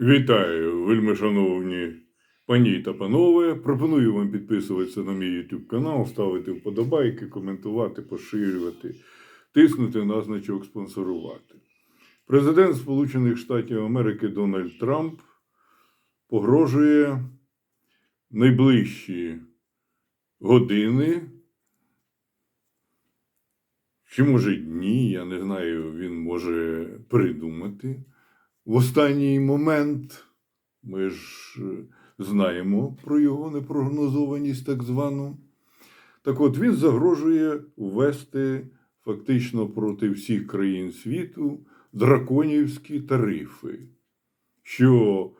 Вітаю, вельми шановні пані та панове. Пропоную вам підписуватися на мій YouTube канал, ставити вподобайки, коментувати, поширювати, тиснути на значок спонсорувати. Президент Сполучених Штатів Америки Дональд Трамп погрожує найближчі години. Чи може дні, я не знаю, він може придумати в останній момент. Ми ж е, знаємо про його непрогнозованість, так звану. Так от він загрожує ввести фактично проти всіх країн світу драконівські тарифи, що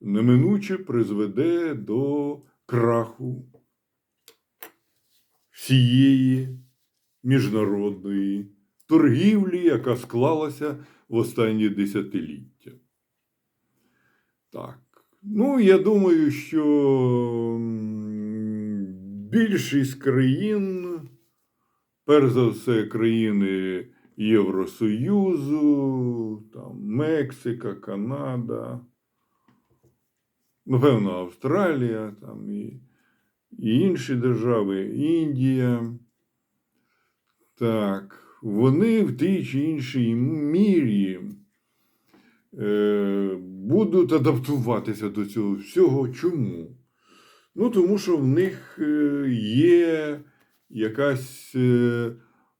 неминуче призведе до краху всієї міжнародної торгівлі, яка склалася в останні десятиліття. Так. Ну, я думаю, що більшість країн, перш за все, країни Євросоюзу, там, Мексика, Канада, напевно, Австралія, там, і, і інші держави, Індія. Так, вони в тій чи іншій мірі е, будуть адаптуватися до цього всього. Чому? Ну, тому що в них е, є якась е,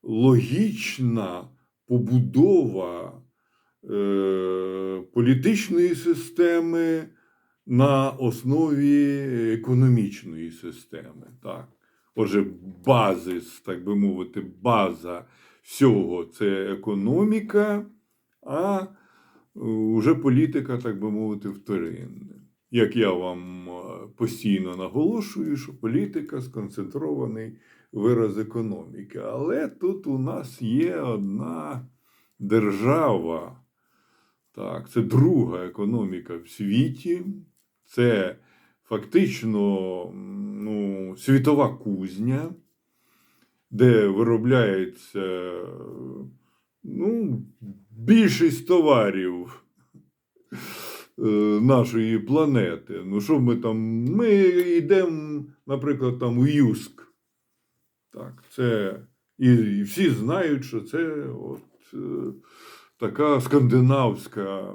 логічна побудова е, політичної системи на основі економічної системи. Так. Отже, базис, так би мовити, база всього це економіка, а вже політика, так би мовити, вторинна. Як я вам е, постійно наголошую, що політика сконцентрований вираз економіки. Але тут у нас є одна держава, так, це друга економіка в світі, це фактично ну, світова кузня, де виробляється ну, більшість товарів е, нашої планети. Ну, що ми там? Ми йдемо, наприклад, там у Юск. Так, це, і, і всі знають, що це от, е, така скандинавська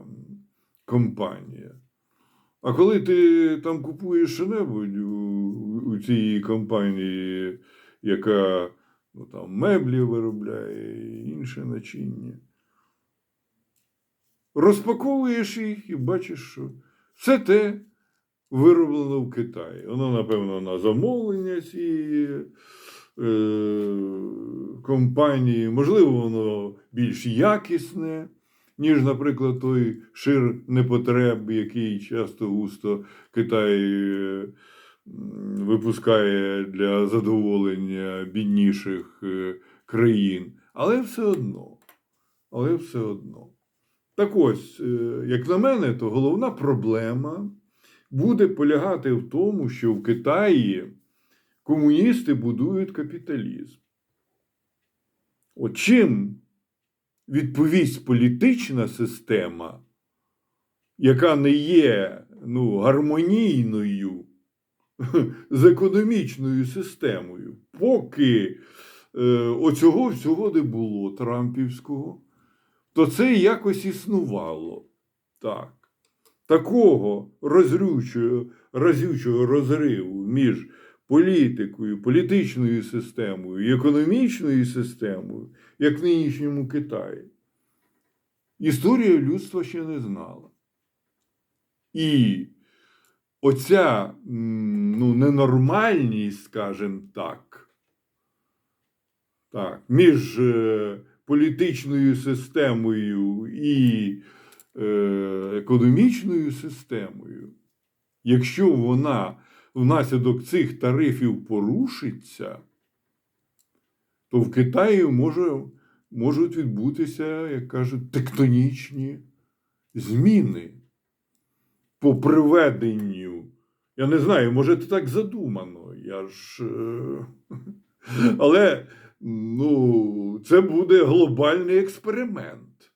компанія. А коли ти там купуєш що-небудь у, у цій компанії, яка ну, там, меблі виробляє і інше начиння, розпаковуєш їх і бачиш, що все те вироблено в Китаї. Воно, напевно, на замовлення цієї е, компанії, можливо, воно більш якісне ніж, наприклад, той шир непотреб, який часто густо Китай е, випускає для задоволення бідніших е, країн. Але все одно. Але все одно. Так ось, е, як на мене, то головна проблема буде полягати в тому, що в Китаї комуністи будують капіталізм. От чим відповість політична система, яка не є ну, гармонійною з економічною системою, поки е, оцього всього не було Трампівського, то це якось існувало. Так. Такого розрючого, разючого розриву між політикою, політичною системою і економічною системою, як в нинішньому Китаї, історія людства ще не знала. І оця ненормальність, скажімо так, так, між е, політичною системою і е, економічною системою, якщо вона внаслідок цих тарифів порушиться, то в Китаї може, можуть відбутися, як кажуть, тектонічні зміни по приведенню. Я не знаю, може це так задумано. Я ж. е, Але ну, це буде глобальний експеримент.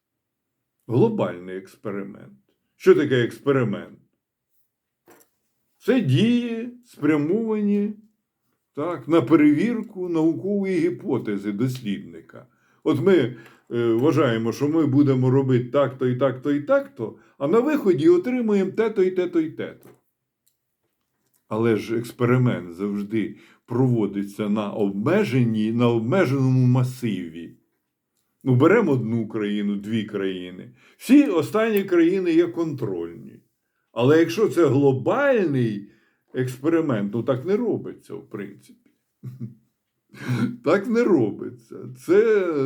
Глобальний експеримент. Що таке експеримент? Це дії спрямовані так, на перевірку наукової гіпотези дослідника. От ми е, вважаємо, що ми будемо робити так-то і так-то і так-то, а на виході отримуємо те-то і те-то і те-то. Але ж експеримент завжди проводиться на обмеженні, на обмеженому масиві. Ну, беремо одну країну, дві країни. Всі останні країни є контрольні. Але якщо це глобальний експеримент, ну так не робиться, в принципі. Так не робиться. Це е,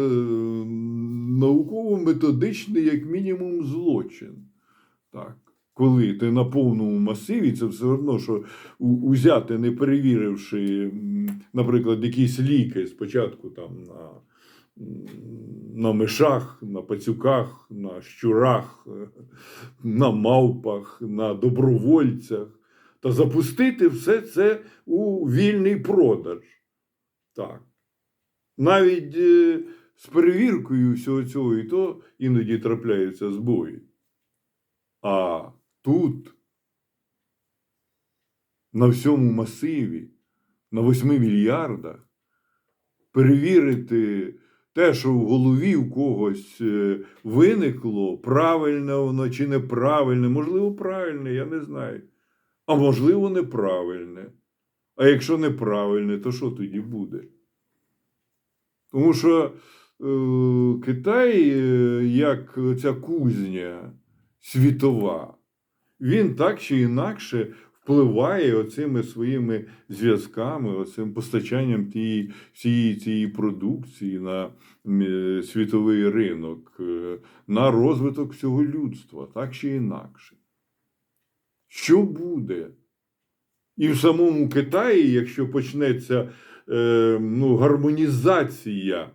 науково-методичний, як мінімум, злочин. Так. Коли ти на повному масиві, це все одно, що узяти, не перевіривши, наприклад, якісь ліки спочатку там на, на мишах, на пацюках, на щурах, на мавпах, на добровольцях, та запустити все це у вільний продаж. Так. Навіть е, з перевіркою всього цього і то іноді трапляються збої. А тут, на всьому масиві, на 8 мільярдах, перевірити те, що в голові у когось е, виникло, правильне воно чи неправильне, можливо, правильне, я не знаю. А можливо, неправильне. А якщо неправильне, то що тоді буде? Тому що е, Китай, е, як ця кузня світова, він так чи інакше впливає оцими своїми зв'язками, оцим постачанням тієї, всієї цієї продукції на е, світовий ринок, е, на розвиток всього людства, так чи інакше. Що буде? І в самому Китаї, якщо почнеться е, ну, гармонізація,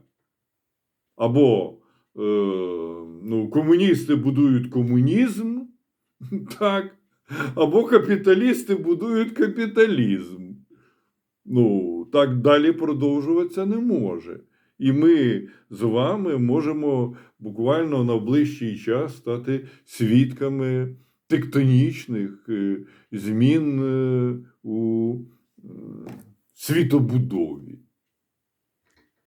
або е, ну, комуністи будують комунізм, так, або капіталісти будують капіталізм. Ну, так далі продовжуватися не може. І ми з вами можемо буквально на ближчий час стати свідками тектонічних е, змін е, у е, світобудові.